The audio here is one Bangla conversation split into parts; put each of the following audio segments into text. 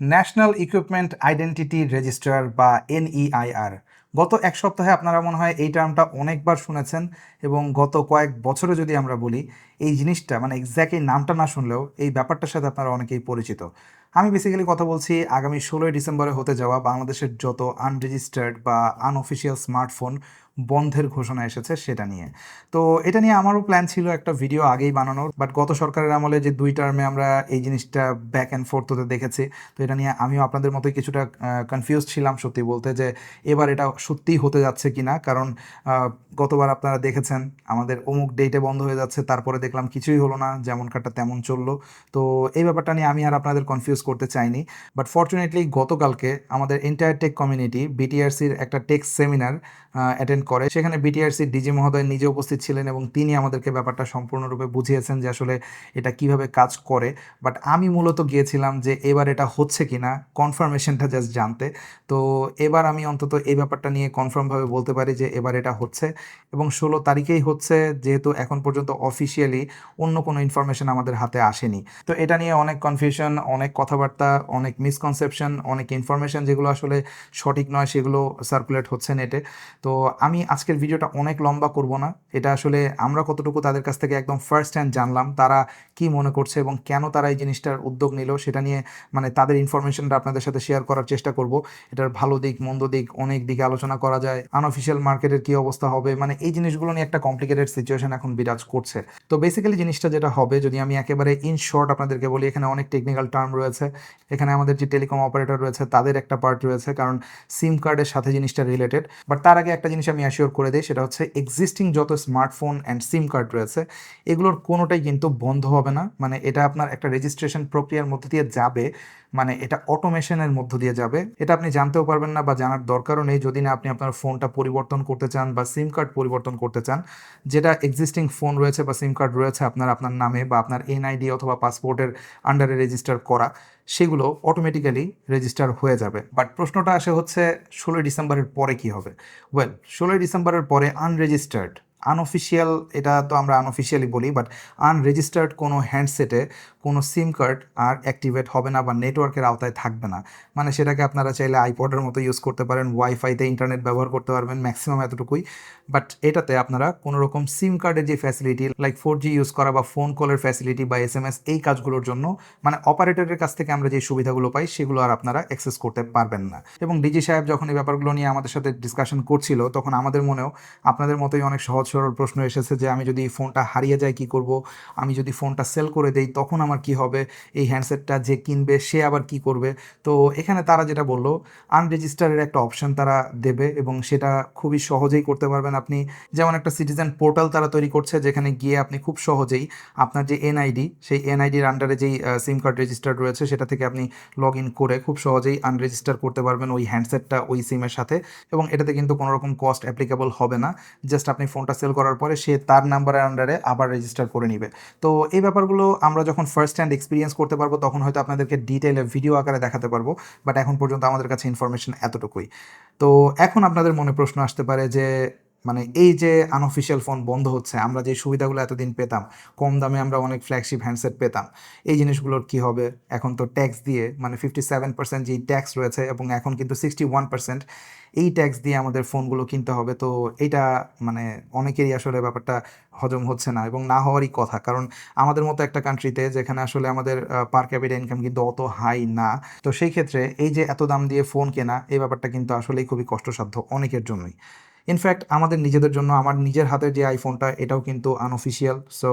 ন্যাশনাল ইকুইপমেন্ট আইডেন্টিটি রেজিস্টার বা এনইআইআর গত এক সপ্তাহে আপনারা মনে হয় এই টার্মটা অনেকবার শুনেছেন এবং গত কয়েক বছরে যদি আমরা বলি, এই জিনিসটা মানে এক্স্যাক্ট এই নামটা না শুনলেও এই ব্যাপারটার সাথে আপনারা অনেকেই পরিচিত। আমি বেসিক্যালি কথা বলছি আগামী ষোলোই ডিসেম্বরে হতে যাওয়া বাংলাদেশের যত আনরেজিস্টার্ড বা আনঅফিসিয়াল স্মার্টফোন বন্ধের ঘোষণা এসেছে সেটা নিয়ে। তো এটা নিয়ে আমারও প্ল্যান ছিল একটা ভিডিও আগেই বানানোর বাট গত সরকারের আমলে যে দুই টার্মে আমরা এই জিনিসটা ব্যাক অ্যান্ড ফোর্থ হতে দেখেছি, তো এটা নিয়ে আমিও আপনাদের মতোই কিছুটা কনফিউজ ছিলাম সত্যি বলতে যে এবার এটা সত্যিই হতে যাচ্ছে কিনা, কারণ গতবার আপনারা দেখেছেন আমাদের অমুক ডেটে বন্ধ হয়ে যাচ্ছে, তারপরে দেখলাম কিছুই হলো না, যেমন কাটা তেমন চলল। তো এই ব্যাপারটা নিয়ে আমি আর আপনাদের কনফিউজ করতে চাইনি বাট ফর্চুনেটলি গতকালকে আমাদের এন্টায়ার টেক কমিউনিটি বিটিআরসির একটা টেক সেমিনার অ্যাটেন্ড করে। সেখানে বিটিআরসির ডিজি মহোদয় নিজে উপস্থিত ছিলেন এবং তিনি আমাদেরকে ব্যাপারটা সম্পূর্ণরূপে বুঝিয়েছেন যে আসলে এটা কীভাবে কাজ করে। বাট আমি মূলত গিয়েছিলাম যে এবার এটা হচ্ছে কিনা কনফার্মেশনটা জাস্ট জানতে। তো এবার আমি অন্তত এই ব্যাপারটা নিয়ে কনফার্মভাবে বলতে পারি যে এবার এটা হচ্ছে। এবং ষোলো তারিখেই হচ্ছে, যেহেতু এখন পর্যন্ত অফিসিয়ালি অন্য কোনো ইনফরমেশন আমাদের হাতে আসেনি। তো এটা নিয়ে অনেক কনফিউশন অনেক কথাবার্তা, অনেক মিসকনসেপশন অনেক ইনফরমেশন যেগুলো আসলে সঠিক নয় সেগুলো সার্কুলেট হচ্ছে নেটে তো আমি আজকের ভিডিওটা অনেক লম্বা করব না। এটা আসলে আমরা কতটুকু তাদের কাছ থেকে একদম ফার্স্ট হ্যান্ড জানলাম, তারা কি মনে করছে এবং কেন তারা এই জিনিসটার উদ্যোগ নিল, সেটা নিয়ে মানে তাদের ইনফরমেশনটা আপনাদের সাথে শেয়ার করার চেষ্টা করব। এটার ভালো দিক, মন্দ দিক, অনেক দিকে আলোচনা করা যায় আনঅফিসিয়াল মার্কেটের কি অবস্থা হবে মানে এই জিনিসগুলো নিয়ে একটা কমপ্লিকেটেড সিচুয়েশন এখন বিরাজ করছে। তো বেসিক্যালি জিনিসটা যেটা হবে, যদি আমি একেবারে ইন শর্ট আপনাদেরকে বলি, এখানে অনেক টেকনিক্যাল টার্ম রয়েছে। এখানে আমাদের যে টেলিকম অপারেটর রয়েছে, তাদের একটা পার্ট রয়েছে, কারণ সিম কার্ডের সাথে জিনিসটা রিলেটেড বাট তার আগে একটা জিনিস আমি অ্যাসিওর করে দিই, সেটা হচ্ছে এক্সিস্টিং যত স্মার্টফোন অ্যান্ড সিম কার্ড রয়েছে, এগুলোর কোনোটাই কিন্তু বন্ধ হবে না। মানে এটা আপনার একটা রেজিস্ট্রেশন প্রক্রিয়ার মধ্যে দিয়ে যাবে। মানে এটা অটোমেশনের মধ্য দিয়ে যাবে। এটা আপনি জানতেও পারবেন না বা জানার দরকারও নেই। যদি না আপনি আপনার ফোনটা পরিবর্তন করতে চান বা সিম কার্ড পরিবর্তন করতে চান, যেটা এক্সিস্টিং ফোন রয়েছে বা সিম কার্ড রয়েছে আপনার আপনার নামে বা আপনার এনআইডি অথবা পাসপোর্টের আন্ডারে রেজিস্টার করা, সেগুলো অটোমেটিক্যালি রেজিস্টার হয়ে যাবে। বাট প্রশ্নটা আসে হচ্ছে, ষোলোই ডিসেম্বরের পরে কি হবে? ওয়েল ষোলোই ডিসেম্বরের পরে আনরেজিস্টার্ড আনঅফিসিয়াল এটা তো আমরা আনঅফিসিয়ালি বলি বাট আনরেজিস্টার্ড কোনো হ্যান্ডসেটে কোনো সিম কার্ড আর অ্যাক্টিভেট হবে না বা নেটওয়ার্কের আওতায় থাকবে না। মানে সেটাকে আপনারা চাইলে আইপডের মতো ইউজ করতে পারেন ওয়াইফাইতে ইন্টারনেট ব্যবহার করতে পারবেন ম্যাক্সিমাম এতটুকুই। বাট এটাতে আপনারা কোনো রকম সিম কার্ডের যে facility like four G use করা বা ফোন কলের ফ্যাসিলিটি বা এস এম এস এই কাজগুলোর জন্য মানে অপারেটরের কাছ থেকে আমরা যে সুবিধাগুলো পাই, সেগুলো আর আপনারা অ্যাক্সেস করতে পারবেন না। এবং ডিজি সাহেব যখন এই ব্যাপারগুলো নিয়ে আমাদের সাথে ডিসকাশন করছিল, তখন আমাদের মনেও আপনাদের মতোই অনেক সহজ সরল প্রশ্ন এসেছে যে আমি যদি ফোনটা হারিয়ে যায় কি করব? আমি যদি ফোনটা সেল করে দেই, তখন আমার কি হবে? এই হ্যান্ডসেটটা যে কিনবে, সে আবার কি করবে? তো এখানে তারা যেটা বলল আনরেজিস্টারের একটা অপশন তারা দেবে এবং সেটা খুবই সহজেই করতে পারবেন আপনি। যেমন একটা সিটিজেন পোর্টাল তারা তৈরি করছে, যেখানে গিয়ে আপনি খুব সহজেই আপনার যে এনআইডি সেই এনআইডির আন্ডারে যেই সিম কার্ড রেজিস্টার্ড রয়েছে, সেটা থেকে আপনি লগ ইন করে খুব সহজেই আনরেজিস্টার করতে পারবেন ওই হ্যান্ডসেটটা ওই সিমের সাথে এবং এটাতে কিন্তু কোনো রকম কস্ট অ্যাপ্লিকেবল হবে না। জাস্ট আপনি ফোনটা সেল করার পরে সে তার নাম্বারের আন্ডারে আবার রেজিস্টার করে নিবে। তো এই ব্যাপারগুলো আমরা যখন ফার্স্ট হ্যান্ড এক্সপিরিয়েন্স করতে পারব, তখন হয়তো আপনাদেরকে ডিটেলে ভিডিও আকারে দেখাতে পারব বাট এখন পর্যন্ত আমাদের কাছে ইনফরমেশন এতটুকুই। তো এখন আপনাদের মনে প্রশ্ন আসতে পারে যে মানে এই যে আনঅফিসিয়াল ফোন বন্ধ হচ্ছে, আমরা যে সুবিধাগুলো এতদিন পেতাম, কম দামে আমরা অনেক ফ্ল্যাগশিপ হ্যান্ডসেট পেতাম, এই জিনিসগুলোর কি হবে? এখন তো ট্যাক্স দিয়ে মানে ফিফটি সেভেন পার্সেন্ট যেই ট্যাক্স রয়েছে এবং এখন কিন্তু সিক্সটি ওয়ান পার্সেন্ট এই ট্যাক্স দিয়ে আমাদের ফোনগুলো কিনতে হবে। তো এটা মানে অনেকেরই আসলে ব্যাপারটা হজম হচ্ছে না এবং না হওয়ারই কথা। কারণ আমাদের মতো একটা কান্ট্রিতে যেখানে আসলে আমাদের পার ক্যাপিটা ইনকাম কিন্তু অত হাই না, তো সেই ক্ষেত্রে এই যে এত দাম দিয়ে ফোন কেনা, এই ব্যাপারটা কিন্তু আসলেই খুবই কষ্টসাধ্য অনেকের জন্যই। ইনফ্যাক্ট আমাদের নিজেদের জন্য, আমার নিজের হাতের যে আইফোনটা এটাও কিন্তু আনঅফিসিয়াল সো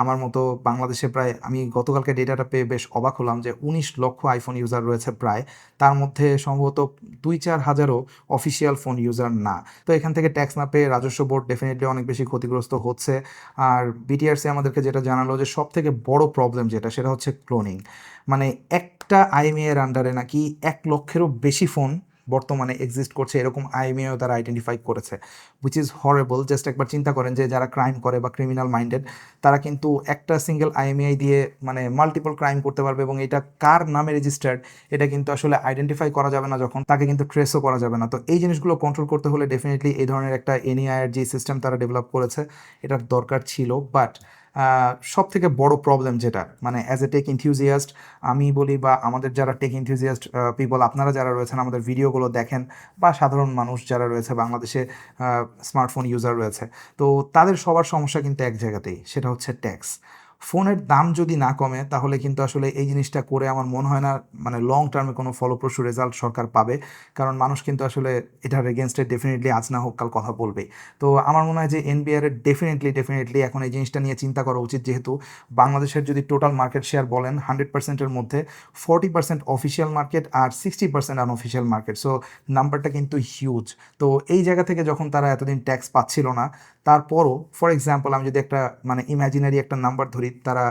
আমার মতো বাংলাদেশে প্রায়, আমি গতকালকে ডেটাটা পেয়ে বেশ অবাক হলাম যে উনিশ লক্ষ আইফোন ইউজার রয়েছে প্রায়। তার মধ্যে সম্ভবত দুই চার হাজারও অফিসিয়াল ফোন ইউজার না। তো এখান থেকে ট্যাক্স না পেয়ে রাজস্ব বোর্ড ডেফিনেটলি অনেক বেশি ক্ষতিগ্রস্ত হচ্ছে। আর বিটিআরসি আমাদেরকে যেটা জানালো যে সব থেকে বড় প্রবলেম যেটা, সেটা হচ্ছে ক্লোনিং মানে একটা আইএমএ এর আন্ডারে নাকি এক লক্ষেরও বেশি ফোন বর্তমানে এক্সিস্ট করছে, এরকম আইএমএও তারা আইডেন্টিফাই করেছে উইচ ইজ হরেবল জাস্ট একবার চিন্তা করেন যে যারা ক্রাইম করে বা ক্রিমিনাল মাইন্ডেড তারা কিন্তু একটা সিঙ্গেল আইএমআই দিয়ে মানে মাল্টিপল ক্রাইম করতে পারবে এবং এটা কার নামে রেজিস্টার্ড এটা কিন্তু আসলে আইডেন্টিফাই করা যাবে না যখন, তাকে কিন্তু ট্রেসও করা যাবে না। তো এই জিনিসগুলো কন্ট্রোল করতে হলে ডেফিনেটলি এই ধরনের একটা এনইআইয়ের যে সিস্টেম তারা ডেভেলপ করেছে, এটার দরকার ছিল। বাট সব থেকে বড় প্রবলেম যেটা মানে অ্যাজ এ টেক ইনথিউজিয়াস্ট আমি বলি বা আমাদের যারা টেক ইনথিউজিয়াস্ট পিপল আপনারা যারা রয়েছেন, আমাদের ভিডিওগুলো দেখেন বা সাধারণ মানুষ যারা রয়েছে, বাংলাদেশে স্মার্টফোন ইউজার রয়েছে, তো তাদের সবার সমস্যা কিন্তু এক জায়গাতেই, সেটা হচ্ছে ট্যাক্স ফোনের দাম যদি না কমে, তাহলে কিন্তু আসলে এই জিনিসটা করে আমার মনে হয় না মানে লং টার্মে কোনো ফলপ্রসূ রেজাল্ট সরকার পাবে। কারণ মানুষ কিন্তু আসলে এটার এগেনস্টে ডেফিনেটলি আজ না হোক কাল কথা বলবেই। তো আমার মনে হয় যে এনবিআর এর ডেফিনেটলি ডেফিনেটলি এখন এই জিনিসটা নিয়ে চিন্তা করা উচিত যেহেতু বাংলাদেশের যদি টোটাল মার্কেট শেয়ার বলেন হান্ড্রেড পার্সেন্টের মধ্যে ফর্টি পার্সেন্ট অফিসিয়াল মার্কেট আর sixty percent unofficial market so নাম্বারটা কিন্তু হিউজ তো এই জায়গা থেকে যখন তারা এতদিন ট্যাক্স পাচ্ছিল না তারপরও ফর এক্সাম্পল আমি যদি একটা মানে ইমাজিনারি একটা নাম্বার ধরি, তারা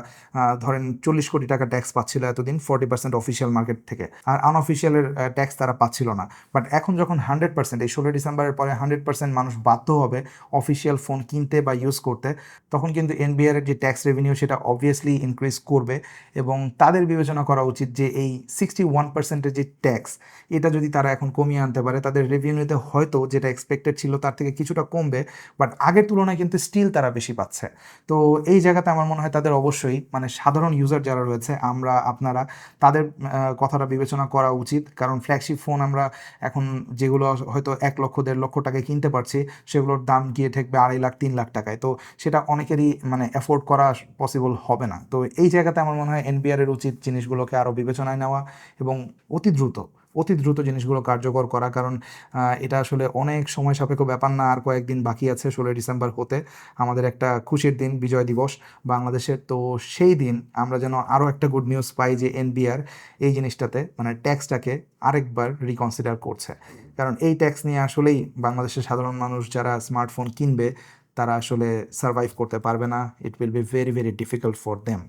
ধরেন চল্লিশ কোটি টাকা ট্যাক্স পাচ্ছিল এতদিন ফর্টি পার্সেন্ট অফিসিয়াল মার্কেট থেকে। আর আনঅফিসিয়ালের ট্যাক্স তারা পাচ্ছিল না। বাট এখন যখন হান্ড্রেড পার্সেন্ট এই ষোলো ডিসেম্বরের পরে হান্ড্রেড পার্সেন্ট মানুষ বাধ্য হবে অফিসিয়াল ফোন কিনতে বা ইউজ করতে, তখন কিন্তু এনবিআর এর যে ট্যাক্স রেভিনিউ সেটা অবভিয়াসলি ইনক্রিজ করবে। এবং তাদের বিবেচনা করা উচিত যে এই সিক্সটি ওয়ান পার্সেন্টের যে ট্যাক্স এটা যদি তারা এখন কমিয়ে আনতে পারে, তাদের রেভিনিউতে হয়তো যেটা এক্সপেক্টেড ছিল, তার থেকে কিছুটা কমবে। বাট আগের তুলনায় কিন্তু স্টিল তারা বেশি পাচ্ছে। তো এই জায়গাতে আমার মনে হয় তাদের অবশ্যই মানে সাধারণ ইউজার যারা রয়েছে, আমরা, আপনারা, তাদের কথাটা বিবেচনা করা উচিত। কারণ ফ্ল্যাগশিপ ফোন আমরা এখন যেগুলো হয়তো এক লক্ষ, দেড় লক্ষ টাকায় কিনতে পারছি, সেগুলোর দাম গিয়ে ঠেকবে আড়াই লাখ, তিন লাখ টাকায়। তো সেটা অনেকেরই মানে অ্যাফোর্ড করা পসিবল হবে না। তো এই জায়গাতে আমার মনে হয় এনবিআর এর উচিত জিনিসগুলোকে আরও বিবেচনায় নেওয়া এবং অতি দ্রুত অতি দ্রুত জিনিসগুলো কার্যকর করা। কারণ এটা আসলে অনেক সময় সাপেক্ষ ব্যাপার না। আর কয়েকদিন বাকি আছে ষোলোই ডিসেম্বর হতে। আমাদের একটা খুশির দিন, বিজয় দিবস বাংলাদেশের। তো সেই দিন আমরা যেন আরও একটা গুড নিউজ পাই যে এনবিআর এই জিনিসটাতে মানে ট্যাক্সটাকে আরেকবার রিকনসিডার করছে। কারণ এই ট্যাক্স নিয়ে আসলেই বাংলাদেশের সাধারণ মানুষ যারা স্মার্টফোন কিনবে তারা আসলে সার্ভাইভ করতে পারবে না it will be very very difficult for them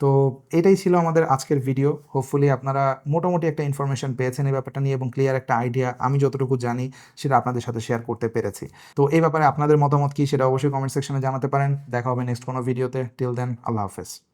তো এটাই ছিল আমাদের আজকের ভিডিও হোপফুলি আপনারা মোটামুটি একটা ইনফরমেশন পেয়েছেন এই ব্যাপারটা নিয়ে এবং ক্লিয়ার একটা আইডিয়া আমি যতটুকু জানি সেটা আপনাদের সাথে শেয়ার করতে পেরেছি। তো এই ব্যাপারে আপনাদের মতামত কী সেটা অবশ্যই কমেন্ট সেকশনে জানাতে পারেন। দেখা হবে নেক্সট কোনো ভিডিওতে টিল দেন আল্লাহ হাফেজ।